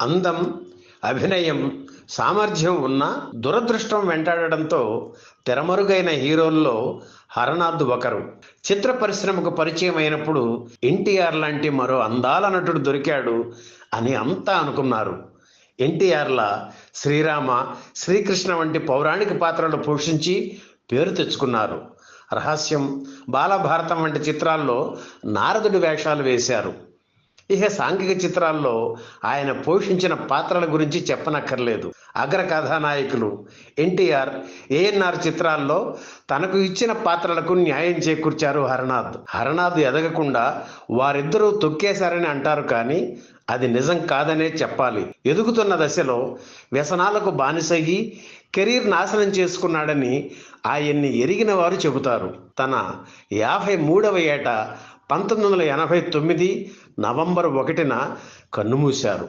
అందం అభినయం సామర్థ్యం ఉన్న దురదృష్టం వెంటాడడంతో తెరమరుగైన హీరోల్లో హరనాథ్ ఒకరు. చిత్ర పరిశ్రమకు పరిచయం అయినప్పుడు ఎన్టీఆర్ లాంటి మరో అందాల నటుడు దొరికాడు అని అంతా అనుకున్నారు. ఎన్టీఆర్ల శ్రీరామ శ్రీకృష్ణ వంటి పౌరాణిక పాత్రలు పోషించి పేరు తెచ్చుకున్నారు. రహస్యం బాలభారతం వంటి చిత్రాల్లో నారదుడి వేషాలు వేశారు. ఇక సాంఘిక చిత్రాల్లో ఆయన పోషించిన పాత్రల గురించి చెప్పనక్కర్లేదు. అగ్ర కథానాయకులు ఎన్టీఆర్ ఏఎన్ఆర్ చిత్రాల్లో తనకు ఇచ్చిన పాత్రలకు న్యాయం చేకూర్చారు హరనాథ్. హరనాథ్ ఎదగకుండా వారిద్దరూ తొక్కేశారని అంటారు కానీ అది నిజం కాదనే చెప్పాలి. ఎదుగుతున్న దశలో వ్యసనాలకు బానిసయ్యి కెరీర్ నాశనం చేసుకున్నాడని ఆయన్ని ఎరిగిన వారు చెబుతారు. తన యాభై మూడవ ఏట పంతొమ్మిది వందల ఎనభై తొమ్మిది నవంబర్ ఒకటిన కన్నుమూశారు.